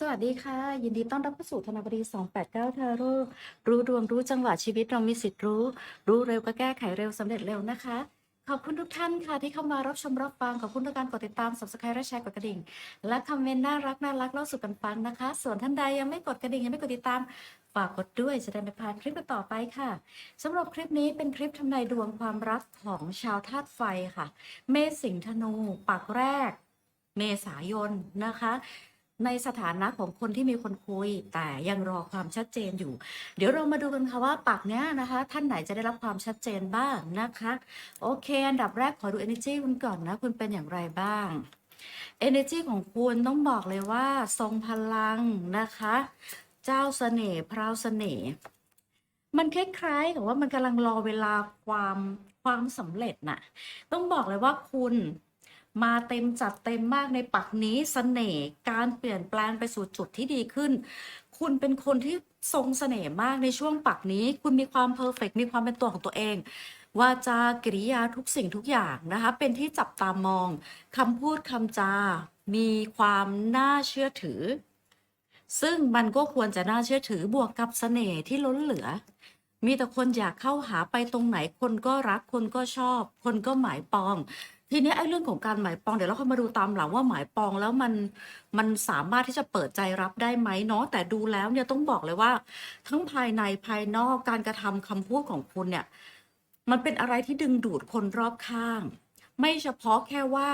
สวัสดีค่ะ ยินดีต้อนรับเข้าสู่ธนบดี289ทาโร่รู้ดวงรู้จังหวะชีวิตเรามีสิทธิ์รู้ รู้เร็วก็แก้ไขเร็วสำเร็จเร็วนะคะ ขอบคุณทุกท่านค่ะที่เข้ามารับชมรับฟัง ขอบคุณทุกการกดติดตาม subscribe และแชร์กดกระดิ่ง และคอมเมนต์น่ารักน่ารักเล่าสู่กันฟังนะคะ ส่วนท่านใดยังไม่กดกระดิ่งยังไม่กดติดตามฝากกดด้วยจะได้ไม่พลาดคลิปต่อไปค่ะสำหรับคลิปนี้เป็นคลิปทำนายดวงความรักของชาวธาตุไฟค่ะ เมษสิงห์ธนูปากแรก เมษายนนะคะ ในสถานะของคนที่มีคนคุย แต่ยังรอความชัดเจนอยู่ เดี๋ยวเรามาดูกันค่ะว่าปากเนี้ยนะคะ ท่านไหนจะได้รับความชัดเจนบ้างนะคะ โอเค อันดับแรกขอดู energy คุณก่อนนะ คุณเป็นอย่างไรบ้าง energy ของคุณต้องบอกเลยว่า ทรงพลังนะคะ เจ้าเสน่ห์พราวเสน่ห์มันคล้ายๆกับว่ามันกำลังรอเวลาความความสำเร็จน่ะ ต้องบอกเลยว่าคุณ มาเต็มจัดเต็มมากในปักนี้เสน่ห์การเปลี่ยนแปลงไปสู่จุดที่ดีขึ้น คุณเป็นคนที่ทรงเสน่ห์มากในช่วงปักนี้ คุณมีความเพอร์เฟกมีความเป็นตัวของตัวเองวาจากริยาทุกสิ่งทุกอย่างนะคะ เป็นที่จับตามองคำพูดคำจา มีความน่าเชื่อถือ ซึ่งมันก็ควรจะน่าเชื่อถือบวกกับเสน่ห์ที่ล้นเหลือ มีแต่คนอยากเข้าหาไปตรงไหนคนก็รักคนก็ชอบ คนก็หมายปอง ทีนี้ไอ้เรื่องของการหมายปองเดี๋ยวเราค่อยมาดูตามหลังว่าหมายปองแล้วมันมันสามารถที่จะเปิดใจรับได้ไหมเนาะแต่ดูแล้วเนี่ยต้องบอกเลยว่า ทั้งภายในภายนอกการกระทำคำพูดของคุณเนี่ย มันเป็นอะไรที่ดึงดูดคนรอบข้าง ไม่เฉพาะแค่ว่า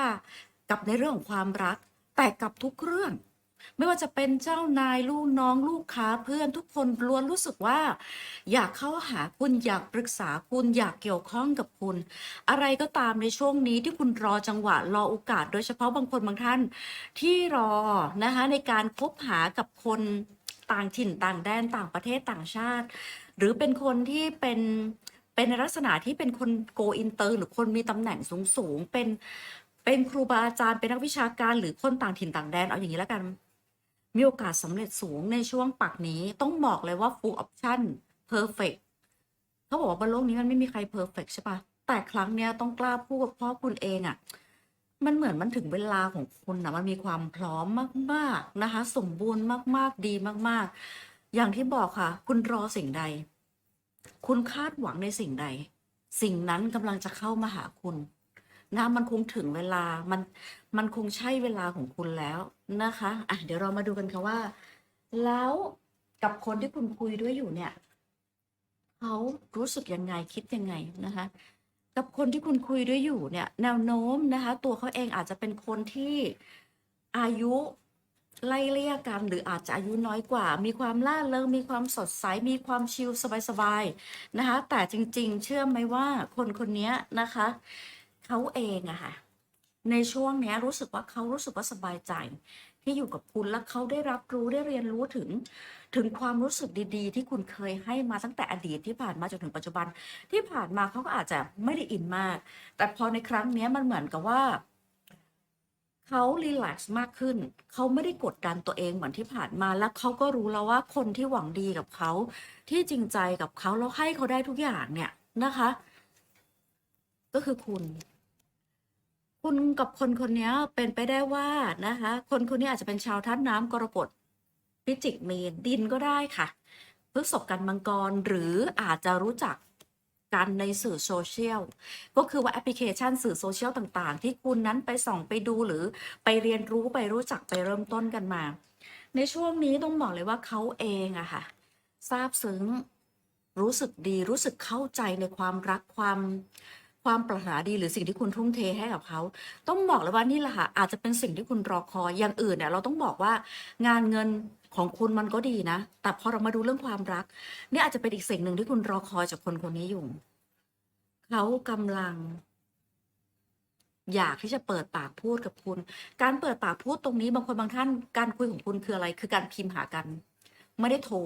กับในเรื่องของความรัก แต่กับทุกเรื่อง ไม่ว่าจะเป็นเจ้านายลูกน้องลูกค้าเพื่อนทุกคนล้วนรู้สึกว่า อยากเข้าหาคุณอยากปรึกษาคุณอยากเกี่ยวข้องกับคุณ อะไรก็ตามในช่วงนี้ที่คุณรอจังหวะรอโอกาส โดยเฉพาะบางคนบางท่าน ที่รอนะคะในการคบหากับคนต่างถิ่นต่างแดนต่างประเทศต่างชาติ หรือเป็นคนที่เป็นเป็นในลักษณะที่เป็นคนโกอินเตอร์หรือคนมีตำแหน่งสูงสูงๆเป็นเป็นครูบาอาจารย์เป็นนักวิชาการหรือคนต่างถิ่นต่างแดนเอาอย่างนี้แล้วกัน มีโอกาสสำเร็จสูงในช่วงปักนี้ต้องบอกเลยว่า full option perfect เขาบอกว่าบนโลกนี้มันไม่มีใคร perfect ใช่ปะแต่ครั้งเนี้ยต้องกล้าพูดเพราะคุณเองอะ่ะมันเหมือนมันถึงเวลาของคุณนะมันมีความพร้อมมากๆนะคะ สมบูรณ์มากๆดีมาก ๆ อย่างที่บอกค่ะ คุณรอสิ่งใด คุณคาดหวังในสิ่งใด สิ่งนั้นกำลังจะเข้ามาหาคุณนะมันคงถึงเวลามันมันคงใช่เวลาของคุณแล้ว นะคะอะเดี๋ยวเรามาดูกันค่ะว่า แล้วกับคนที่คุณคุยด้วยอยู่เนี่ยเขารู้สึกยังไงคิดยังไงนะคะ กับคนที่คุณคุยด้วยอยู่เนี่ย แนวโน้มนะคะ ตัวเขาเองอาจจะเป็นคนที่อายุไล่เลี่ยกันหรืออาจจะอายุน้อยกว่า มีความล่าเริงมีความสดใส มีความชิลสบายๆนะคะ แต่จริง ๆ เชื่อไหมว่าคนคนนี้นะคะ เขาเองอะค่ะ ในช่วงนี้รู้สึกว่าเขารู้สึกว่าสบายใจ ที่อยู่กับคุณและเขาได้รับรู้ได้เรียนรู้ถึง ถึงความรู้สึกดีๆ ที่คุณเคยให้มาตั้งแต่อดีตที่ผ่านมาจนถึงปัจจุบัน ที่ผ่านมาเขาก็อาจจะไม่ได้อินมาก แต่พอในครั้งนี้มันเหมือนกับว่าเขารีแลกซ์มากขึ้น เขาไม่ได้กดดันตัวเองเหมือนที่ผ่านมา แล้วเขาก็รู้แล้วว่าคนที่หวังดีกับเขา ที่จริงใจกับเขาแล้วให้เขาได้ทุกอย่างเนี่ยนะคะ ก็คือคุณ คุณกับคนคนนี้เป็นไปได้ว่านะคะ คนคนนี้อาจจะเป็นชาวธาตุน้ำกรกฎพิจิกเมนดินก็ได้ค่ะพฤษภกันมังกรหรืออาจจะรู้จักกันในสื่อโซเชียลก็คือว่าแอปพลิเคชันสื่อโซเชียลต่างๆ ที่คุณนั้นไปส่องไปดูหรือไปเรียนรู้ไปรู้จักไปเริ่มต้นกันมา ในช่วงนี้ต้องบอกเลยว่าเขาเองอะค่ะซาบซึ้งรู้สึกดีรู้สึกเข้าใจในความรักความ ความปรารถนาดีหรือสิ่งที่คุณทุ่มเทให้กับเขา ต้องบอกเลยว่านี่แหละค่ะอาจจะเป็นสิ่งที่คุณรอคอยอย่างอื่นเนี่ยเราต้องบอกว่างานเงินของคุณมันก็ดีนะ แต่พอเรามาดูเรื่องความรักเนี่ยอาจจะเป็นอีกสิ่งหนึ่งที่คุณรอคอยจากคนคนนี้อยู่เขากำลัง อยากที่จะเปิดปากพูดกับคุณ การเปิดปากพูดตรงนี้ บางคนบางท่านการคุยของคุณคืออะไร คือการพิมพ์หากัน ไม่ได้โทร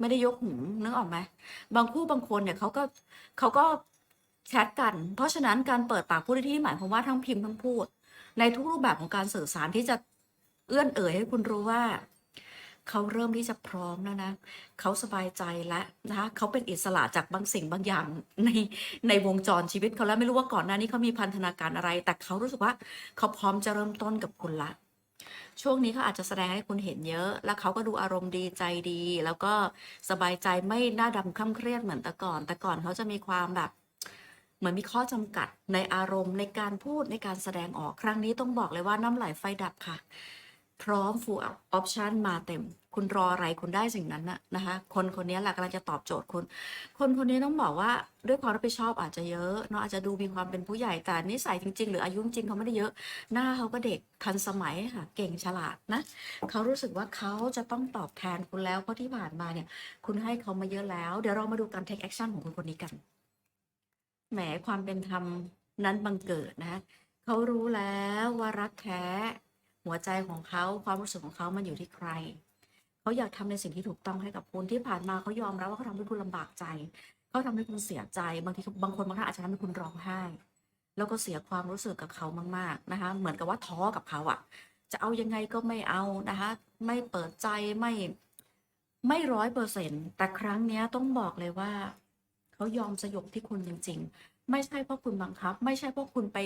ไม่ได้ยกหูนึกออกไหมบางคู่บางคนเนี่ยเขาก็เขาก็ แชทกัน เพราะฉะนั้นการเปิดปากพูดในที่นี้หมายความว่าทั้งพิมพ์ทั้งพูด ในทุกรูปแบบของการสื่อสารที่จะเอื้อนเอ่ยให้คุณรู้ว่า เขาเริ่มที่จะพร้อมแล้วนะเขาสบายใจแล้วนะคะเขาเป็นอิสระจากบางสิ่งบางอย่างในในวงจรชีวิตเขาแล้วไม่รู้ว่าก่อนหน้านี้เขามีพันธนาการอะไร แต่เขารู้สึกว่าเขาพร้อมจะเริ่มต้นกับคุณละช่วงนี้เขาอาจจะแสดงให้คุณเห็นเยอะ แล้วเขาก็ดูอารมณ์ดีใจดี แล้วก็สบายใจไม่หน้าดำคล่ำเครียดเหมือนแต่ก่อน แต่ก่อนเขาจะมีความแบบ เหมือนมีข้อจำกัดในอารมณ์ในการพูดในการแสดงออกครั้งนี้ต้องบอกเลยว่าน้ำไหลไฟดับค่ะ พร้อม full option มาเต็ม คุณรออะไรคุณได้สิ่งนั้นนะนะคะ คนคนนี้แหละกำลังจะตอบโจทย์คุณ คนคนนี้ต้องบอกว่าด้วยความรับผิดชอบอาจจะเยอะเนาะอาจจะดูมีความเป็นผู้ใหญ่แต่นิสัยจริง ๆ หรืออายุจริงเขาไม่ได้เยอะหน้าเขาก็เด็กทันสมัยค่ะ เก่งฉลาดนะเขารู้สึกว่าเขาจะต้องตอบแทนคุณแล้วเพราะที่ผ่านมาเนี่ย คุณให้เขามาเยอะแล้ว เดี๋ยวเรามาดูการ take action ของคนคนนี้กัน แหมความเป็นธรรมนั้นบังเกิดนะเขารู้แล้วว่ารักแท้หัวใจของเขาความรู้สึกของเขามันอยู่ที่ใครเขาอยากทำในสิ่งที่ถูกต้องให้กับคุณที่ผ่านมาเขายอมรับว่าเขาทำให้คุณลำบากใจเขาทำให้คุณเสียใจ บางทีบางคนบางท่านอาจจะทำให้คุณร้องไห้ แล้วก็เสียความรู้สึกกับเขามากๆนะคะเหมือนกับว่าท้อกับเขาอะจะเอายังไงก็ไม่เอานะคะไม่เปิดใจไม่ไม่ร้อยเปอร์เซ็นต์แต่ครั้งนี้ต้องบอกเลยว่า เขายอมสยบที่คุณจริง ๆ ไม่ใช่เพราะคุณบังคับ ไม่ใช่เพราะคุณไป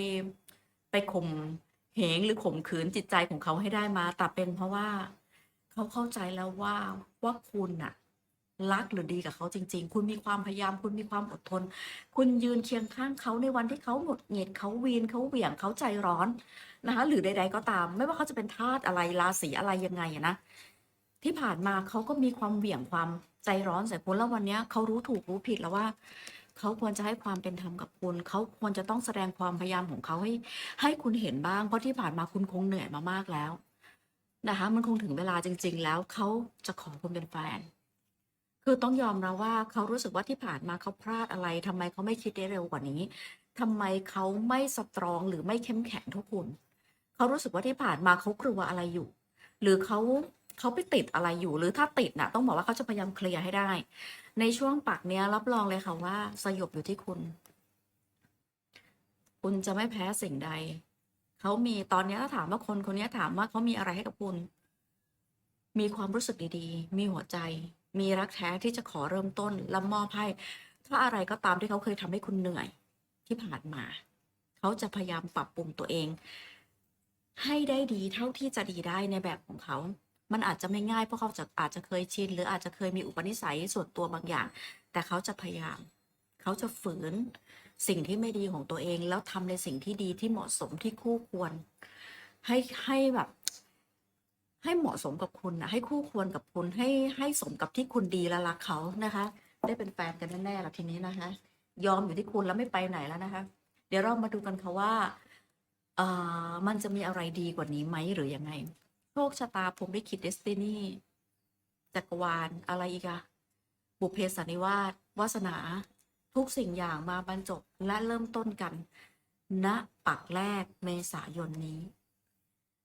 ไปข่มเหงหรือข่มขืนจิตใจของเขาให้ได้มาแต่เป็นเพราะว่าเขาเข้าใจแล้วว่าว่าคุณน่ะรักหรือดีกับเขาจริง ๆ คุณมีความพยายาม คุณมีความอดทน คุณยืนเคียงข้างเขาในวันที่เขาหงุดหงิดเขาวีนเขาเหวี่ยงเขาใจร้อนนะคะหรือใด ๆ ก็ตาม ไม่ว่าเขาจะเป็นทาสอะไรราศีอะไรยังไงนะ ที่ผ่านมาเขาก็มีความเหวี่ยงความใจร้อนใส่คุณแล้ววันนี้เขารู้ถูกรู้ผิดแล้วว่าเขาควรจะให้ความเป็นธรรมกับคุณเขาควรจะต้องแสดงความพยายามของเขาให้ ให้คุณเห็นบ้าง เพราะที่ผ่านมาคุณคงเหนื่อยมามากแล้วนะคะมันคงถึงเวลาจริง ๆ แล้วเขาจะขอคุณเป็นแฟน คือต้องยอมรับว่าเขารู้สึกว่าที่ผ่านมาเขาพลาดอะไรทำไมเขาไม่คิดได้เร็วกว่านี้ทำไมเขาไม่สตรองหรือไม่เข้มแข็งเทุกคุณเขารู้สึกว่าที่ผ่านมาเขากลัวอะไรอยู่ หรือเขา เขาไปติดอะไรอยู่หรือถ้าติดน่ะ ต้องบอกว่าเขาจะพยายามเคลียร์ให้ได้ ในช่วงปักเนี้ยรับรองเลยค่ะว่า สยบอยู่ที่คุณ คุณจะไม่แพ้สิ่งใด เขามีตอนนี้ถ้าถามว่าคนคนนี้ถามว่าเขามีอะไรให้กับคุณ มีความรู้สึกดีๆ มีหัวใจ มีรักแท้ที่จะขอเริ่มต้นและมอบให้ถ้าอะไรก็ตามที่เขาเคยทำให้คุณเหนื่อย ที่ผ่านมา เขาจะพยายามปรับปรุงตัวเอง ให้ได้ดีเท่าที่จะดีได้ในแบบของเขา มันอาจจะไม่ง่ายเพราะเขาจะอาจจะเคยชินหรืออาจจะเคยมีอุปนิสัยส่วนตัวบางอย่าง แต่เขาจะพยายาม เขาจะฝืนสิ่งที่ไม่ดีของตัวเอง แล้วทำในสิ่งที่ดีที่เหมาะสมที่คู่ควร ให้ให้แบบ ให้เหมาะสมกับคุณนะให้คู่ควรกับคุณให้ให้สมกับที่คุณดีและรักเขานะคะ ได้เป็นแฟนกันแน่ๆละทีนี้นะคะ ยอมอยู่ที่คุณแล้วไม่ไปไหนแล้วนะคะ เดี๋ยวเรามาดูกันค่ะว่าเอ่อมันจะมีอะไรดีกว่านี้ไหมหรือยังไง โชคชะตาผมได้คิดเดสตินีจักรวาลอะไรอีกอะบุพเพสันนิวาสวาสนา ทุกสิ่งอย่างมาบรรจบและเริ่มต้นกัน ณปักแรกเมษายนนี้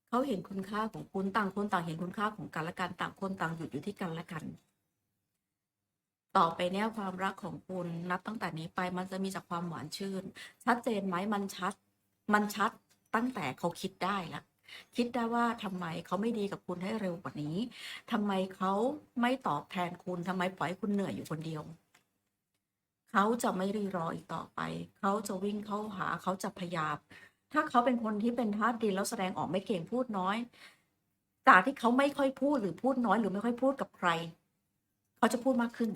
เขาเห็นคุณค่าของคุณต่างคนต่างเห็นคุณค่าของกันและกันต่างคนต่างหยุดอยู่ที่กันและกัน ต่อไปเนี้ยความรักของคุณนับตั้งแต่นี้ไปมันจะมีจากความหวานชื่น ชัดเจนไหมมันชัด มันชัดตั้งแต่เขาคิดได้แล้ว คิดได้ว่าทำไมเขาไม่ดีกับคุณให้เร็วกว่านี้ทำไมเขาไม่ตอบแทนคุณทำไมปล่อยให้คุณเหนื่อยอยู่คนเดียว เขาจะไม่รีรออีกต่อไป เขาจะวิ่งเข้าหาเขาจะพยายามถ้าเขาเป็นคนที่เป็นธาตุดินแล้วแสดงออกไม่เก่งพูดน้อยจากที่เขาไม่ค่อยพูดหรือพูดน้อยหรือไม่ค่อยพูดกับใคร เขาจะพูดมากขึ้น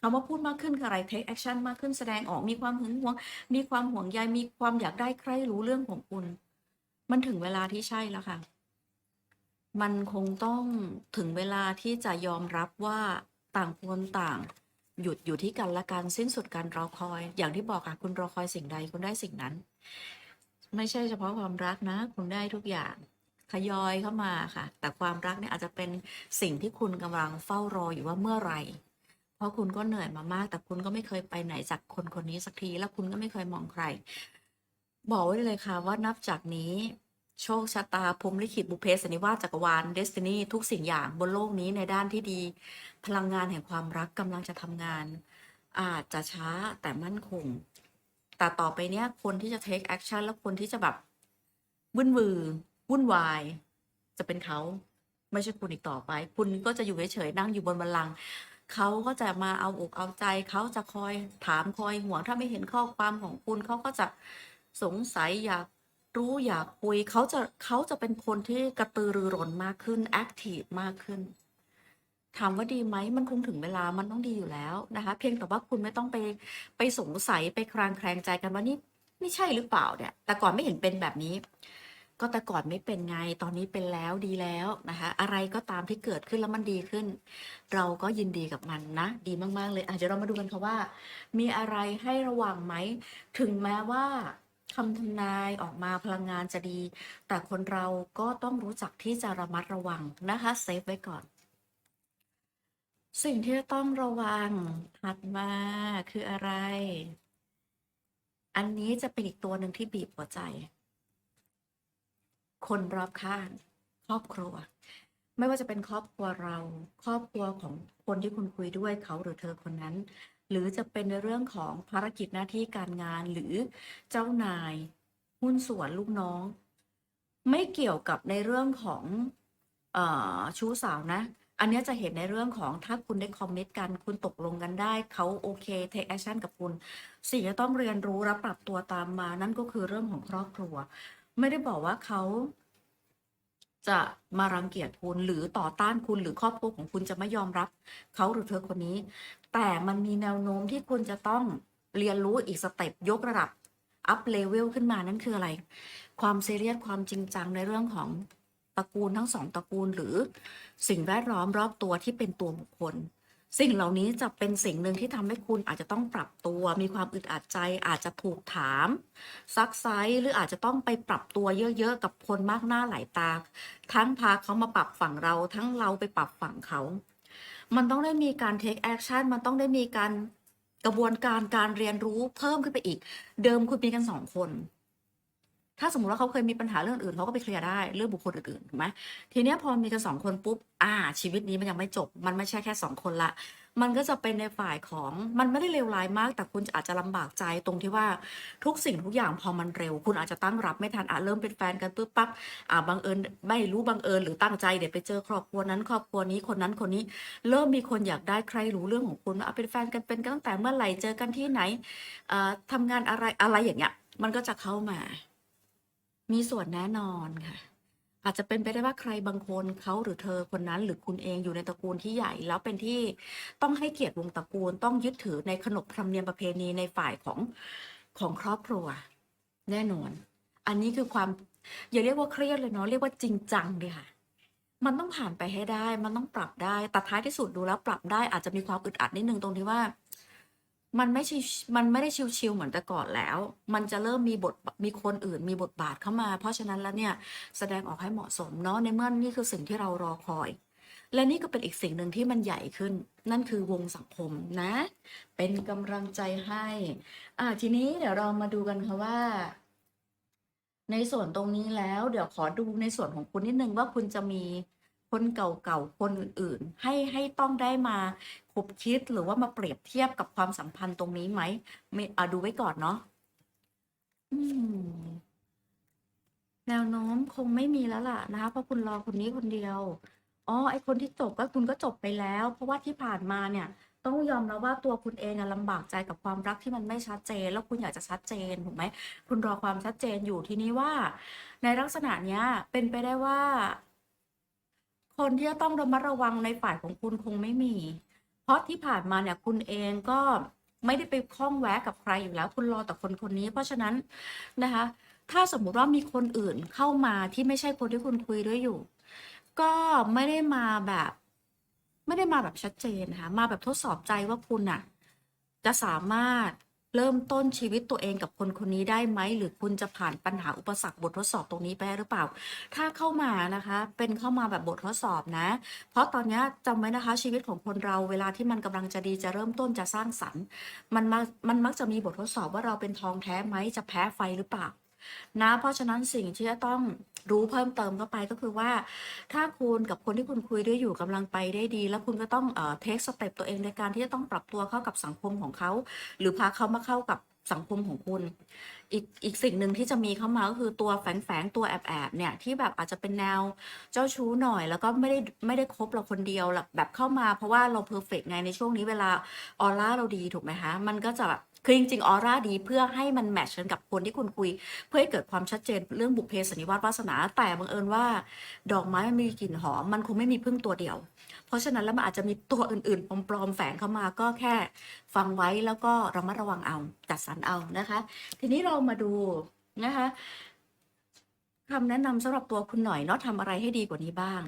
คำว่าพูดมากขึ้นคืออะไร take action มากขึ้นแสดงออกมีความหึงหวง มีความห่วงใยมีความอยากได้ใครรู้เรื่องของคุณ มันถึงเวลาที่ใช่แล้วค่ะ มันคงต้องถึงเวลาที่จะยอมรับว่าต่างคนต่าง หยุดอยู่ที่กันและกันสิ้นสุดการรอคอย อย่างที่บอกค่ะคุณรอคอยสิ่งใดคุณได้สิ่งนั้น ไม่ใช่เฉพาะความรักนะ คุณได้ทุกอย่างทยอยเข้ามาค่ะ แต่ความรักเนี่ยอาจจะเป็นสิ่งที่คุณกำลังเฝ้ารออยู่ว่าเมื่อไหร่ เพราะคุณก็เหนื่อยมามาก แต่คุณก็ไม่เคยไปไหนจากคนคนนี้สักที แล้วคุณก็ไม่เคยมองใคร บอกไว้เลยค่ะว่านับจากนี้ โชคชะตาพรหมลิขิตบุพเพสันนิวาสจักรวาลเดสตินีทุกสิ่งอย่างบนโลกนี้ในด้านที่ดี พลังงานแห่งความรักกำลังจะทำงาน อาจจะช้าแต่มั่นคง แต่ต่อไปเนี้ยคนที่จะ take action แล้วคนที่จะแบบวุ่นวือวุ่นวาย จะเป็นเขาไม่ใช่คุณอีกต่อไป คุณก็จะอยู่เฉยๆนั่งอยู่บนบัลลังก์เขาก็จะมาเอาอกเอาใจ เขาจะคอยถามคอยห่วงถ้าไม่เห็นข้อความของคุณเขาก็จะ สงสัยอยากรู้อยากคุยเขาจะเขาจะเป็นคนที่กระตือรือร้นมากขึ้นแอคทีฟมากขึ้น ถามว่าดีไหมมันคงถึงเวลามันต้องดีอยู่แล้วนะคะ เพียงแต่ว่าคุณไม่ต้องไปไปสงสัยไปคลางแคลงใจกันว่านี่นี่ใช่หรือเปล่าเนี่ย แต่ก่อนไม่เห็นเป็นแบบนี้ ก็แต่ก่อนไม่เป็นไงตอนนี้เป็นแล้วดีแล้วนะคะ อะไรก็ตามที่เกิดขึ้นแล้วมันดีขึ้น เราก็ยินดีกับมันนะ ดีมาก ๆ เลยอะเดี๋ยวเรามาดูกันค่ะว่า มีอะไรให้ระวังไหมถึงแม้ว่า คำทำนายออกมาพลังงานจะดี แต่คนเราก็ต้องรู้จักที่จะระมัดระวังนะคะเซฟไว้ก่อน สิ่งที่ต้องระวังถัดมาคืออะไร อันนี้จะเป็นอีกตัวหนึ่งที่บีบหัวใจ คนรอบข้างครอบครัว ไม่ว่าจะเป็นครอบครัวเรา ครอบครัวของคนที่คุณคุยด้วยเขาหรือเธอคนนั้น หรือจะเป็นในเรื่องของภารกิจหน้าที่การงานหรือเจ้านาย หุ้นส่วนลูกน้อง ไม่เกี่ยวกับในเรื่องของอชู้สาวนะ อันนี้จะเห็นในเรื่องของถ้าคุณได้คอมมิตกัน คุณตกลงกันได้ เขาโอเคเทคแอคชั่นกับคุณ สิ่งที่ต้องเรียนรู้และปรับตัวตามมา นั่นก็คือเรื่องของครอบครัว ไม่ได้บอกว่าเขา จะมารังเกียจคุณหรือต่อต้านคุณหรือครอบครัวของคุณจะไม่ยอมรับเขาหรือเธอคนนี้ แต่มันมีแนวโน้มที่คุณจะต้องเรียนรู้อีกสเต็ปยกระดับอัพเลเวลขึ้นมานั่นคืออะไร ความเซเรียสความจริงจังในเรื่องของตระกูลทั้งสองตระกูลหรือสิ่งแวดล้อมรอบตัวที่เป็นตัวบุคคล สิ่งเหล่านี้จะเป็นสิ่งหนึ่งที่ทำให้คุณอาจจะต้องปรับตัว มีความอึดอัดใจ อาจจะถูกถาม ซักไซส์หรืออาจจะต้องไปปรับตัวเยอะ ๆ กับคนมากหน้าหลายตา ทั้งพาเขามาปรับฝั่งเรา ทั้งเราไปปรับฝั่งเขา มันต้องได้มีการเทคแอคชั่นมันต้องได้มีการกระบวนการการเรียนรู้เพิ่มขึ้นไปอีก เดิมคุณมีกันสองคน ถ้าสมมติว่าเขาเคยมีปัญหาเรื่องอื่นเขาก็ไปเคลียร์ได้เรื่องบุคคลอื่นๆถูกไหมทีเนี้ยพอมีกันสองคนปุ๊บอ่า ชีวิตนี้มันยังไม่จบ มันไม่ใช่แค่สองคนละ มันก็จะเป็นในฝ่ายของมันไม่ได้เลวร้ายมาก แต่คุณอาจจะลำบากใจตรงที่ว่าทุกสิ่งทุกอย่างพอมันเร็ว คุณอาจจะตั้งรับไม่ทันอะเริ่มเป็นแฟนกันปุ๊บปั๊บอ่าบังเอิญไม่รู้บังเอิญหรือตั้งใจเดี๋ยวไปเจอครอบครัวนั้น ครอบครัวนี้คนนั้นคนนี้ เริ่มมีคนอยากได้ใครรู้เรื่องของคุณว่าเป็นแฟนกันเป็นตั้งแต่เมื่อไหร่เจอกันที่ไหนอ่อทำงานอะไรอะไรอย่างเงี้ยมันก็จะเข้ามา มีส่วนแน่นอนค่ะ อาจจะเป็นไปได้ว่าใครบางคนเขาหรือเธอคนนั้น หรือคุณเองอยู่ในตระกูลที่ใหญ่ แล้วเป็นที่ต้องให้เกียรติวงตระกูล ต้องยึดถือในขนบธรรมเนียมประเพณีในฝ่ายของของครอบครัว แน่นอน อันนี้คือความอย่าเรียกว่าเครียดเลยเนาะเรียกว่าจริงจังดีค่ะ มันต้องผ่านไปให้ได้ มันต้องปรับได้แต่ท้ายที่สุดดูแล้วปรับได้อาจจะมีความอึดอัดนิดนึงตรงที่ว่า มันไม่ช่มันไม่ได้ชิวๆเหมือนแต่ก่อนแล้ว มันจะเริ่มมีบทมีคนอื่นมีบทบาทเข้ามา เพราะฉะนั้นแล้วเนี่ยแสดงออกให้เหมาะสมเนาะในเมื่อนี่คือสิ่งที่เรารอคอย และนี่ก็เป็นอีกสิ่งหนึ่งที่มันใหญ่ขึ้น นั่นคือวงสังคมนะ เป็นกำลังใจให้อ่าทีนี้เดี๋ยวเรามาดูกันค่ะว่า ในส่วนตรงนี้แล้ว เดี๋ยวขอดูในส่วนของคุณนิดนึงว่าคุณจะมี คนเก่าๆ คนอื่นๆ ให้ให้ต้องได้มาคบคิดหรือว่ามาเปรียบเทียบกับความสัมพันธ์ตรงนี้ไหมไม่อ่าดูไว้ก่อนเนาะแนวโน้มคงไม่มีแล้วล่ะนะคะ เพราะคุณรอคนนี้คนเดียว อ๋อ ไอคนที่จบก็คุณก็จบไปแล้ว เพราะว่าที่ผ่านมาเนี่ย ต้องยอมรับว่าตัวคุณเองอะลำบากใจกับความรักที่มันไม่ชัดเจน แล้วคุณอยากจะชัดเจนถูกไหม คุณรอความชัดเจนอยู่ทีนี้ว่า ในลักษณะเนี้ย เป็นไปได้ว่า คนที่จะต้องระมัดระวังในฝ่ายของคุณคงไม่มี เพราะที่ผ่านมาเนี่ยคุณเองก็ไม่ได้ไปคล้องแวะกับใครอยู่แล้ว คุณรอแต่คนคนนี้ เพราะฉะนั้นนะคะ ถ้าสมมุติว่ามีคนอื่นเข้ามาที่ไม่ใช่คนที่คุณคุยด้วยอยู่ ก็ไม่ได้มาแบบ ไม่ได้มาแบบชัดเจนนะคะมาแบบทดสอบใจว่าคุณน่ะจะสามารถ เริ่มต้นชีวิตตัวเองกับคนคนนี้ได้ไหม หรือคุณจะผ่านปัญหาอุปสรรคบททดสอบตรงนี้ไปหรือเปล่า ถ้าเข้ามานะคะ เป็นเข้ามาแบบบททดสอบนะ เพราะตอนนี้จำไว้นะคะชีวิตของคนเราเวลาที่มันกำลังจะดีจะเริ่มต้นจะสร้างสรรค์ มันมันมักจะมีบททดสอบว่าเราเป็นทองแท้ไหมจะแพ้ไฟหรือเปล่า นะ เพราะฉะนั้นสิ่งที่จะต้องรู้เพิ่มเติมเข้าไปก็คือว่า ถ้าคุณกับคนที่คุณคุยด้วยอยู่กำลังไปได้ดี แล้วคุณก็ต้องเอ่อเทคสเต็ปตัวเองในการที่จะต้องปรับตัวเข้ากับสังคมของเขา หรือพาเขามาเข้ากับสังคมของคุณ อีกอีกสิ่งหนึ่งที่จะมีเข้ามาก็คือตัวแฝงแฝงตัวแอบแอบเนี่ยที่แบบอาจจะเป็นแนวเจ้าชู้หน่อย แล้วก็ไม่ได้ไม่ได้คบเราคนเดียวแบบเข้ามาเพราะว่าเราเพอร์เฟกไงในช่วงนี้เวลาออร่าเราดีถูกไหมคะมันก็จะแบบ คือจริงๆออร่าดีเพื่อให้มันแมทช์กันกับคนที่คุณคุย เพื่อให้เกิดความชัดเจนเรื่องบุพเพสันนิวาสวาสนา แต่บังเอิญว่า ดอกไม้มันมีกลิ่นหอมมันคงไม่มีพึ่งตัวเดียว เพราะฉะนั้นแล้วมันอาจจะมีตัวอื่นๆปลอมๆแฝงเข้ามาก็แค่ฟังไว้แล้วก็ระมัดระวังเอาจัดสรรเอานะคะ ทีนี้เรามาดูนะคะคำแนะนำสำหรับตัวคุณหน่อยเนาะทำอะไรให้ดีกว่านี้บ้าง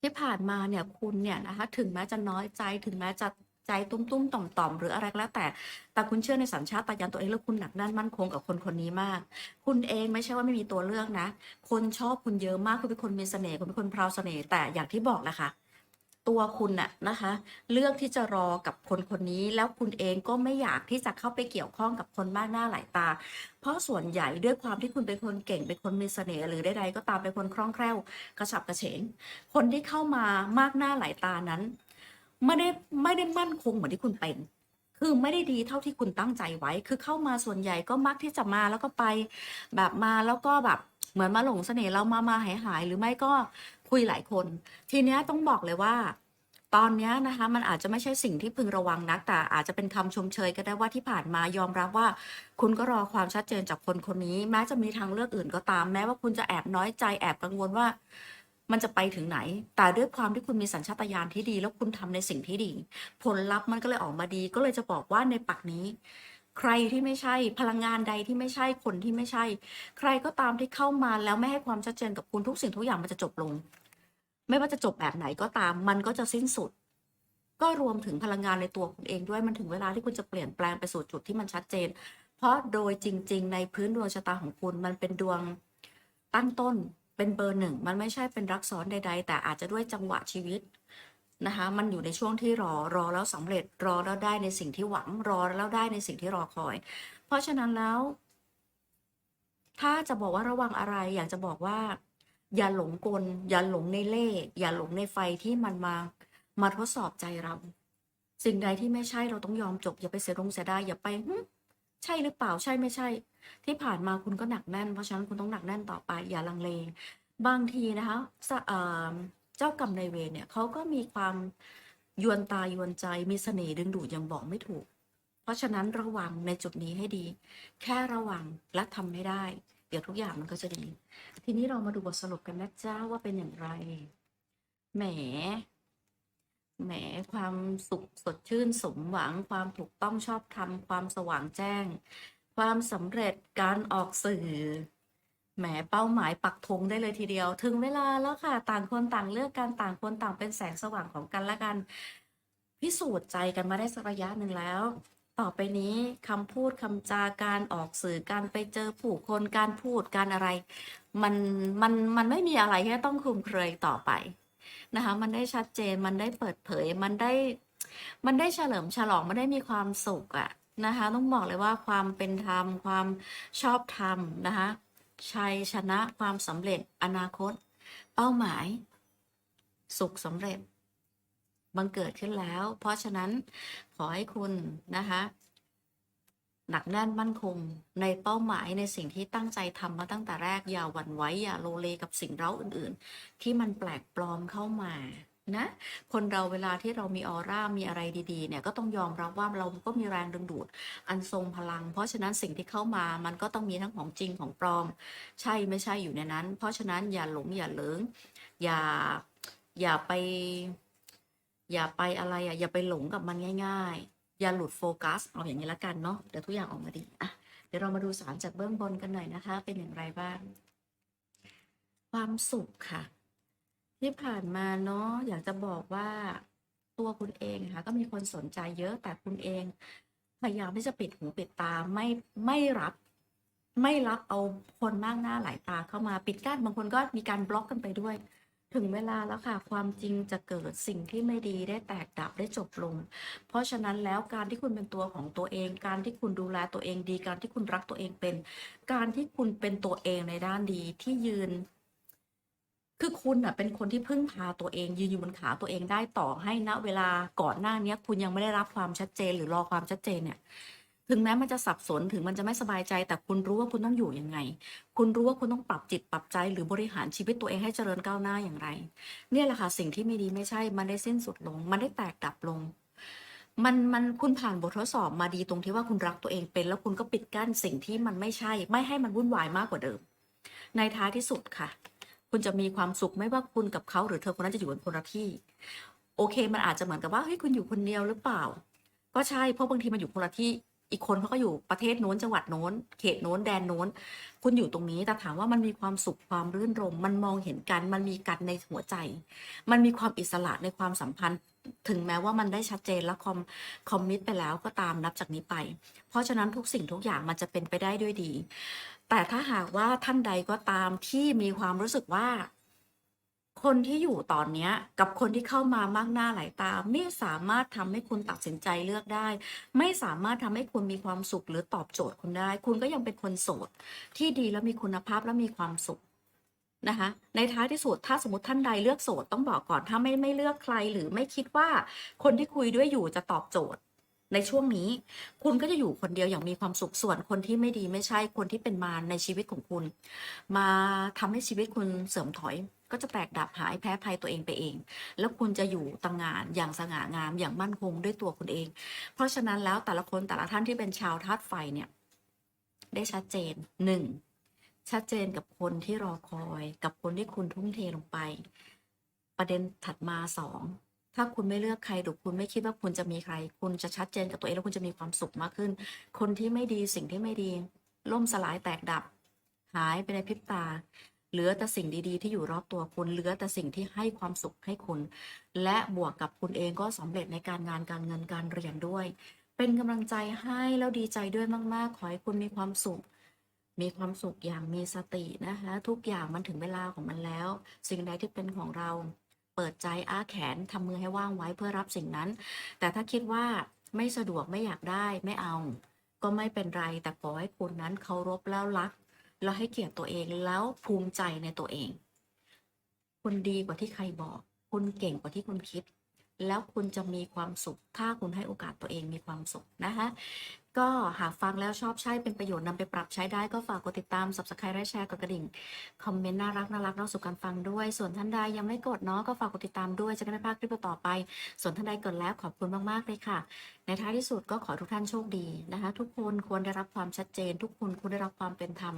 ที่ผ่านมาเนี่ยคุณเนี่ยนะคะถึงแม้จะน้อยใจถึงแม้จะ ใจตุ้มๆ ต่อมๆ หรืออะไรก็แล้วแต่ แต่คุณเชื่อในสัญชาตญาณตัวเองแล้วคุณหนักแน่นมั่นคงกับคนคนนี้มาก คุณเองไม่ใช่ว่าไม่มีตัวเลือกนะ คนชอบคุณเยอะมาก คุณเป็นคนมีเสน่ห์ คุณเป็นคนพราวเสน่ห์ แต่อย่างที่บอกแหละค่ะ ตัวคุณน่ะนะคะ เลือกที่จะรอกับคนคนนี้ แล้วคุณเองก็ไม่อยากที่จะเข้าไปเกี่ยวข้องกับคนมากหน้าหลายตา เพราะส่วนใหญ่ด้วยความที่คุณเป็นคนเก่ง เป็นคนมีเสน่ห์หรือใดๆก็ตามเป็นคนคล่องแคล่ว กระฉับกระเฉง คนที่เข้ามามากหน้าหลายตานั้น ไม่ได้ไม่ได้มั่นคงเหมือนที่คุณเป็น คือไม่ได้ดีเท่าที่คุณตั้งใจไว้ คือเข้ามาส่วนใหญ่ก็มักที่จะมาแล้วก็ไป แบบมาแล้วก็แบบเหมือนมาหลงเสน่ห์เรามามาหายหายหรือไม่ก็คุยหลายคน ทีเนี้ยต้องบอกเลยว่า ตอนเนี้ยนะคะมันอาจจะไม่ใช่สิ่งที่พึงระวังนัก แต่อาจจะเป็นคำชมเชยก็ได้ว่าที่ผ่านมายอมรับว่า คุณก็รอความชัดเจนจากคนคนนี้ แม้จะมีทางเลือกอื่นก็ตามแม้ว่าคุณจะแอบน้อยใจแอบกังวลว่า มันจะไปถึงไหน แต่ด้วยความที่คุณมีสัญชาตญาณที่ดี แล้วคุณทำในสิ่งที่ดี ผลลัพธ์มันก็เลยออกมาดี ก็เลยจะบอกว่าในปักนี้ ใครที่ไม่ใช่พลังงานใดที่ไม่ใช่คนที่ไม่ใช่ ใครก็ตามที่เข้ามาแล้วไม่ให้ความชัดเจนกับคุณทุกสิ่งทุกอย่างมันจะจบลง ไม่ว่าจะจบแบบไหนก็ตาม มันก็จะสิ้นสุด ก็รวมถึงพลังงานในตัวคุณเองด้วยมันถึงเวลาที่คุณจะเปลี่ยนแปลงไปสู่จุดที่มันชัดเจน เพราะโดยจริง ๆ ในพื้นดวงชะตาของคุณมันเป็นดวงตั้งต้น เป็นเบอร์หนึ่งมันไม่ใช่เป็นรักซ้อนใด ๆ แต่อาจจะด้วยจังหวะชีวิตนะคะ มันอยู่ในช่วงที่รอรอแล้วสำเร็จรอแล้วได้ในสิ่งที่หวังรอแล้วได้ในสิ่งที่รอคอย เพราะฉะนั้นแล้ว ถ้าจะบอกว่าระวังอะไร อยากจะบอกว่า อย่าหลงกล อย่าหลงในเล่อย่าหลงในไฟที่มันมามาทดสอบใจเรา สิ่งใดที่ไม่ใช่เราต้องยอมจบ อย่าไปเสียดงเสียดายอย่าไป ใช่หรือเปล่าใช่ไม่ใช่ ที่ผ่านมาคุณก็หนักแน่น เพราะฉะนั้นคุณต้องหนักแน่นต่อไปอย่าลังเล บางทีนะคะะเจ้ากรรมนายเวรเนี่ยเขาก็มีความยวนตายวนใจมีเสน่ห์ดึงดูดยังบอกไม่ถูก เพราะฉะนั้นระวังในจุดนี้ให้ดี แค่ระวังและทำไม่ได้ เดี๋ยวทุกอย่างมันก็จะดี ทีนี้เรามาดูบทสรุปกันนะจ้าว่าเป็นอย่างไร แหม แหมความสุขสดชื่นสมหวัง ความถูกต้องชอบธรรมความสว่างแจ้ง ความสำเร็จการออกสื่อแหมเป้าหมายปักธงได้เลยทีเดียว ถึงเวลาแล้วค่ะ ต่างคนต่างเลือกกันต่างคนต่างเป็นแสงสว่างของกันและกัน พิสูจน์ใจกันมาได้สักระยะหนึ่งแล้ว ต่อไปนี้คำพูดคำจาการออกสื่อการไปเจอผู้คนการพูดการอะไร มันมันมันไม่มีอะไรที่ต้องคลุมเครือต่อไป นะคะ มันได้ชัดเจนมันได้เปิดเผย มันได้ มันได้เฉลิมฉลองมันได้มีความสุขอะนะคะ ต้องบอกเลยว่าความเป็นธรรม ความชอบธรรมนะคะชัยชนะความสำเร็จอนาคต เป้าหมาย สุขสำเร็จบังเกิดขึ้นแล้ว เพราะฉะนั้นขอให้คุณนะคะ หนักแน่นมั่นคง ในเป้าหมายในสิ่งที่ตั้งใจทำมาตั้งแต่แรก อย่าหวั่นไหวอย่าโลเลกับสิ่งเร้าอื่นๆ ที่มันแปลกปลอมเข้ามานะ คนเราเวลาที่เรามีออร่ามีอะไรดีๆเนี่ยก็ต้องยอมรับว่าเราก็มีแรงดึงดูด อันทรงพลัง เพราะฉะนั้นสิ่งที่เข้ามามันก็ต้องมีทั้งของจริงของปลอม ใช่ไม่ใช่อยู่ในนั้น เพราะฉะนั้นอย่าหลงอย่าเหลิงอย่าอย่าไป อย่าไปอะไรอะอย่าไปหลงกับมันง่าย ๆ อย่าหลุดโฟกัส เอาอย่างนี้ละกันเนาะเดี๋ยวทุกอย่างออกมาดีอะเดี๋ยวเรามาดูสารจากเบื้องบนกันหน่อยนะคะ เป็นอย่างไรบ้าง ความสุขค่ะ ที่ผ่านมาเนาะอยากจะบอกว่าตัวคุณเองค่ะก็มีคนสนใจเยอะแต่คุณเอง พยายามที่จะปิดหูปิดตาไม่ไม่รับ ไม่รับเอาคนมากหน้าหลายตาเข้ามาปิดกั้นบางคนก็มีการบล็อกกันไปด้วย ถึงเวลาแล้วค่ะ ความจริงจะเกิดสิ่งที่ไม่ดีได้แตกดับได้จบลง เพราะฉะนั้นแล้วการที่คุณเป็นตัวของตัวเอง การที่คุณดูแลตัวเองดี การที่คุณรักตัวเองเป็น การที่คุณเป็นตัวเองในด้านดีที่ยืน คือคุณอะเป็นคนที่พึ่งพาตัวเองยืนอยู่บนขาตัวเองได้ต่อให้ณเวลาก่อนหน้านี้คุณยังไม่ได้รับความชัดเจนหรือรอความชัดเจนเนี่ย ถึงแม้มันจะสับสนถึงมันจะไม่สบายใจ แต่คุณรู้ว่าคุณต้องอยู่ยังไง คุณรู้ว่าคุณต้องปรับจิตปรับใจหรือบริหารชีวิตตัวเองให้เจริญก้าวหน้าอย่างไร เนี่ยแหละค่ะสิ่งที่ไม่ดีไม่ใช่ มันได้สิ้นสุดลง มันได้แตกดับลง มันมันคุณผ่านบททดสอบมาดีตรงที่ว่าคุณรักตัวเองเป็น แล้วคุณก็ปิดกั้นสิ่งที่มันไม่ใช่ ไม่ให้มันวุ่นวายมากกว่าเดิม ในท้ายที่สุดค่ะ คุณจะมีความสุขไม่ว่าคุณกับเขาหรือเธอคนนั้นจะอยู่กันคนละที่ โอเค มันอาจจะเหมือนกับว่าเฮ้ยคุณอยู่คนเดียวหรือเปล่า ก็ใช่เพราะบางทีมันอยู่คนละที่ อีกคนเขาก็อยู่ประเทศโน้นจังหวัดโน้น เขตโน้นแดนโน้น คุณอยู่ตรงนี้แต่ถามว่ามันมีความสุขความรื่นรม มันมองเห็นกัน มันมีกันในหัวใจ มันมีความอิสระในความสัมพันธ์ ถึงแม้ว่ามันได้ชัดเจนและคอมคอมมิตไปแล้วก็ตามนับจากนี้ไป เพราะฉะนั้นทุกสิ่งทุกอย่างมันจะเป็นไปได้ด้วยดี แต่ถ้าหากว่าท่านใดก็ตามที่มีความรู้สึกว่า คนที่อยู่ตอนเนี้ยกับคนที่เข้ามามากหน้าหลายตา ไม่สามารถทำให้คุณตัดสินใจเลือกได้ ไม่สามารถทำให้คุณมีความสุขหรือตอบโจทย์คุณได้ คุณก็ยังเป็นคนโสด ที่ดีและมีคุณภาพและมีความสุขนะคะในท้ายที่สุดถ้าสมมติท่านใดเลือกโสดต้องบอกก่อนถ้าไม่ไม่เลือกใครหรือไม่คิดว่าคนที่คุยด้วยอยู่จะตอบโจทย์ ในช่วงนี้ คุณก็จะอยู่คนเดียวอย่างมีความสุขส่วนคนที่ไม่ดีไม่ใช่คนที่เป็นมารในชีวิตของคุณ มาทำให้ชีวิตคุณเสื่อมถอย ก็จะแตกดับหายแพ้ภัยตัวเองไปเอง แล้วคุณจะอยู่ตังงานอย่างสง่างามอย่างมั่นคงด้วยตัวคุณเอง เพราะฉะนั้นแล้วแต่ละคนแต่ละท่านที่เป็นชาวธาตุไฟเนี่ยได้ชัดเจนหนึ่งชัดเจนกับคนที่รอคอย กับคนที่คุณทุ่มเทลงไป ประเด็นถัดมาสอง ถ้าคุณไม่เลือกใครหรือคุณไม่คิดว่าคุณจะมีใคร คุณจะชัดเจนกับตัวเองแล้วคุณจะมีความสุขมากขึ้น คนที่ไม่ดีสิ่งที่ไม่ดี ล่มสลายแตกดับ หายไปในพริบตา เหลือแต่สิ่งดีๆ ที่อยู่รอบตัวคุณเหลือแต่สิ่งที่ให้ความสุขให้คุณ และบวกกับคุณเองก็สำเร็จในการงานการเงินการเรียนด้วย เป็นกำลังใจให้แล้วดีใจด้วยมากๆ ขอให้คุณมีความสุขมีความสุขอย่างมีสตินะคะ ทุกอย่างมันถึงเวลาของมันแล้ว สิ่งใดที่เป็นของเรา เปิดใจอ้าแขนทำมือให้ว่างไว้เพื่อรับสิ่งนั้น แต่ถ้าคิดว่าไม่สะดวกไม่อยากได้ไม่เอา ก็ไม่เป็นไรแต่ขอให้คุณนั้นเคารพแล้วรัก แล้วให้เกียรติตัวเองแล้วภูมิใจในตัวเอง คุณดีกว่าที่ใครบอก คุณเก่งกว่าที่คุณคิด แล้วคุณจะมีความสุข ถ้าคุณให้โอกาสตัวเองมีความสุขนะคะ ก็หากฟังแล้วชอบใช้เป็นประโยชน์นำไปปรับใช้ได้ก็ฝากกดติดตาม subscribe และแชร์กดกระดิ่ง คอมเมนต์น่ารักน่ารักเล่าสู่กันฟังด้วย ส่วนท่านใดยังไม่กดเนาะก็ฝากกดติดตามด้วยจะได้ไม่พลาดคลิปต่อไป ส่วนท่านใดกดแล้วขอบคุณมากๆเลยค่ะ ในท้ายที่สุดก็ขอทุกท่านโชคดีนะคะ ทุกคนควรได้รับความชัดเจน ทุกคนควรได้รับความเป็นธรรม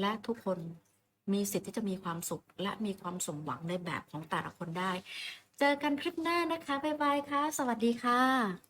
และทุกคนมีสิทธิ์ที่จะมีความสุข และมีความสมหวังในแบบของแต่ละคนได้ เจอกันคลิปหน้านะคะบ๊ายบายค่ะ สวัสดีค่ะ